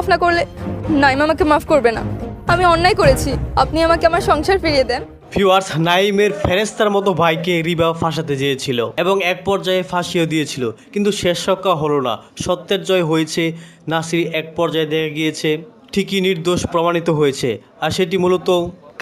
মাফ না করলে নাইম আমাকে মাফ করবে না। আমি অন্যায় করেছি। আপনি আমাকে আমার সংসার ফিরিয়ে দেন। ফিওয়ার্স নাইমের ফেরেস্তার মতো ভাইকে রিবা ফাঁসাতে চেয়েছিল এবং এক পর্যায়ে ফাঁসিয়ে দিয়েছিল। কিন্তু শেষ রক্ষা হলো না। সত্যের জয় হয়েছে, নাসির এক পর্যায়ে দেখা গিয়েছে। ঠিকই নির্দোষ প্রমাণিত হয়েছে। আর সেটি মূলত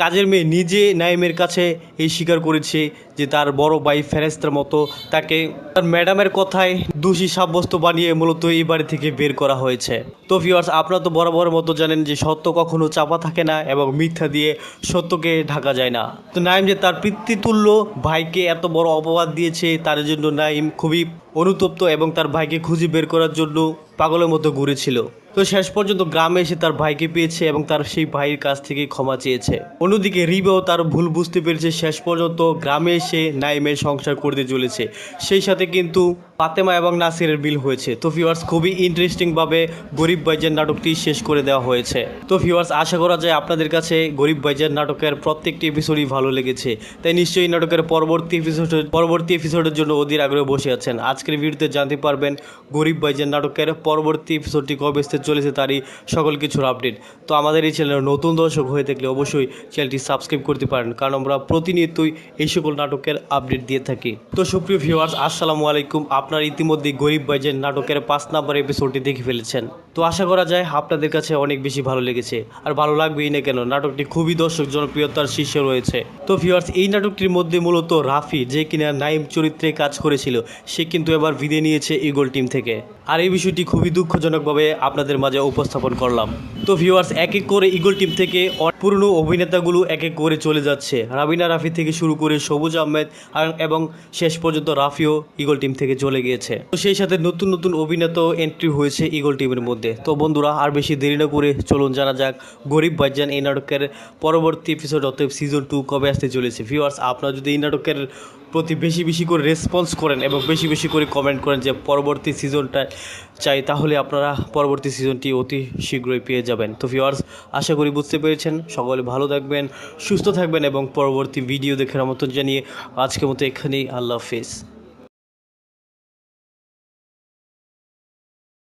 কাজের মেয়ে নিজে নাইমের কাছে এই স্বীকার করেছে যে তার বড় ভাই ফেরেস্তার মতো। তাকে তার ম্যাডামের কথায় দোষী সাব্যস্ত বানিয়ে মূলত এই বাড়ি থেকে বের করা হয়েছে। তো ভিউয়ার্স আপনারা তো বরাবর মতো জানেন যে সত্য কখনো চাপা থাকে না এবং মিথ্যা দিয়ে সত্যকে ঢাকা যায় না। তো নাইম যে তার পিতৃতুল্য ভাইকে এত বড় অপবাদ দিয়েছে, তার জন্য নাইম খুবই অনুতপ্ত এবং তার ভাইকে খুঁজে বের করার জন্য পাগলের মতো ঘুরেছিল তো শেষ পর্যন্ত গ্রামে এসে তার ভাইকে পেয়েছে এবং তার সেই ভাইয়ের কাছ থেকে ক্ষমা চেয়েছে। অন্যদিকে রিবাও তার ভুল বুঝতে পেরেছে, শেষ পর্যন্ত গ্রামে এসে নাইমের সংসার করতে চলেছে। সেই সাথে কিন্তু ফাতেমা এবং নাসিরের বিল হয়েছে। তো ফিওয়ার্স খুবই ইন্টারেস্টিংভাবে গরিব বাইজের নাটকটি শেষ করে দেওয়া হয়েছে। তো ফিওয়ার্স আশা করা যায় আপনাদের কাছে গরিব বাইজের নাটকের প্রত্যেকটি এপিসোডই ভালো লেগেছে। তাই নিশ্চয়ই নাটকের পরবর্তী এপিসোড পরবর্তী এপিসোডের জন্য অধীর আগ্রহে বসে আছেন। আজকের ভিডিওতে জানতে পারবেন গরিব বাইজের নাটকের পরবর্তী এপিসোডটি কবে আসতে চলেছে তারই সকল কিছুর আপডেট তো আমাদের এই চ্যানেলের নতুন দর্শক হয়ে থাকলে অবশ্যই চ্যানেলটি সাবস্ক্রাইব করতে পারেন, কারণ আমরা প্রতিনিয়তই এই সকল নাটকের আপডেট দিয়ে থাকি। তো সুপ্রিয় ভিউয়ার্স আসসালামু আলাইকুম। আপনার ইতিমধ্যে গরিব বাইজের নাটকের পাঁচ নাম্বার এপিসোডটি দেখে ফেলেছেন। তো আশা করা যায় আপনাদের কাছে অনেক বেশি ভালো লেগেছে, আর ভালো লাগবেই না কেন, নাটকটি খুবই দর্শক জনপ্রিয়তার শীর্ষে রয়েছে। তো ভিউয়ার্স এই নাটকটির মধ্যে মূলত রাফি যে কিনা নাইম চরিত্রে কাজ করেছিল, সে কিন্তু এবার বিদে নিয়েছে ইগল টিম থেকে। আর এই বিষয়টি খুবই দুঃখজনকভাবে আপনাদের মাঝে উপস্থাপন করলাম। তো ভিউয়ার্স এক এক করে ইগল টিম থেকে পুরনো অভিনেতাগুলো এক এক করে চলে যাচ্ছে। রাবিনা রাফি থেকে শুরু করে সবুজ আহমেদ এবং শেষ পর্যন্ত রাফিও ইগল টিম থেকে চলে গিয়েছে। তো সেই সাথে নতুন নতুন অভিনেতাও এন্ট্রি হয়েছে ইগল টিমের মধ্যে। তো বন্ধুরা, আর বেশি দেরি না করে চলুন জানা যাক, গরিব ভাইজান এই নাটকের পরবর্তী এপিসোড অতএব সিজন টু কবে আসতে চলেছে। ভিউয়ার্স আপনারা যদি এই নাটকের প্রতি বেশি বেশি করে রেসপন্স করেন এবং বেশি বেশি করে কমেন্ট করেন যে পরবর্তী সিজনটা চাই, তাহলে আপনারা পরবর্তী সিজনটি অতি শীঘ্রই পেয়ে যাবেন। তো ভিওয়ার্স আশা করি বুঝতে পেরেছেন। সকলে ভালো থাকবেন, সুস্থ থাকবেন এবং পরবর্তী ভিডিও দেখার মতন জানিয়ে আজকের মতো এখানেই, আল্লাহ হাফেজ।